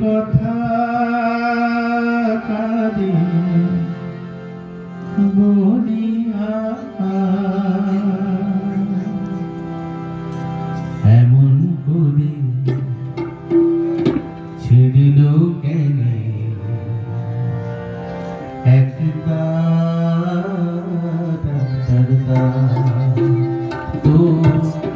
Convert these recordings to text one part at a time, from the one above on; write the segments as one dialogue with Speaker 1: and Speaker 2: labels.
Speaker 1: কথা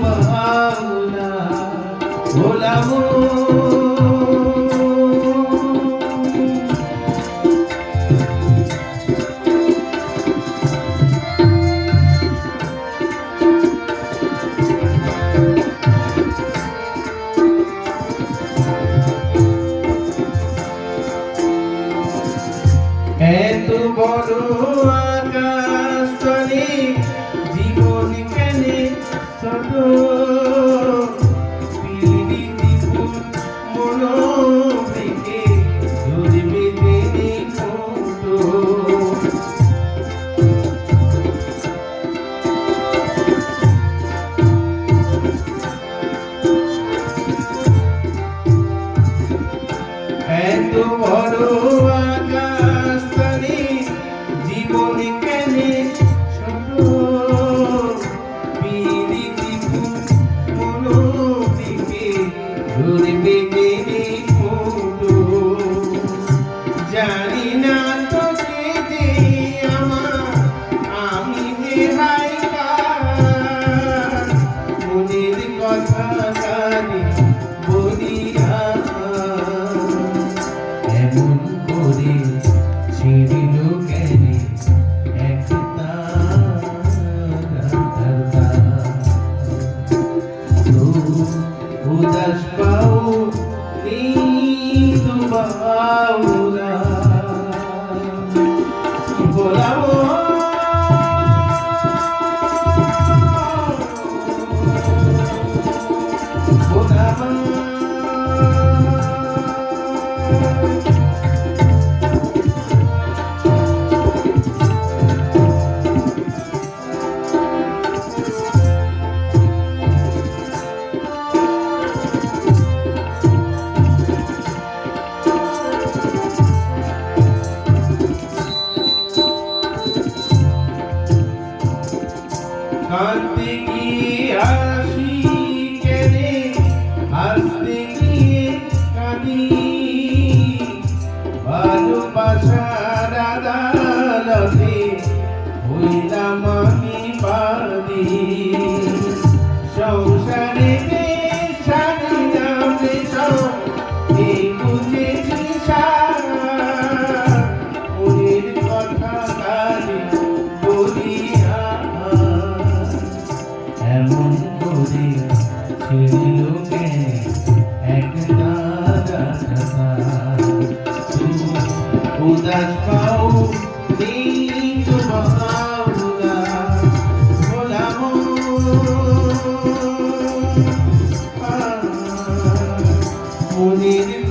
Speaker 1: Allah, Allah, ধরবে দেনি photo. জানি না তোকে যে আমার আমি যে হাইকার মনের কথা কানে বলিয়া এমন করে ছিড়িল Santo. দূরে ছেড়ে একটা রাখা উদাস পাও নীল মহাউরা ভোলাম মনির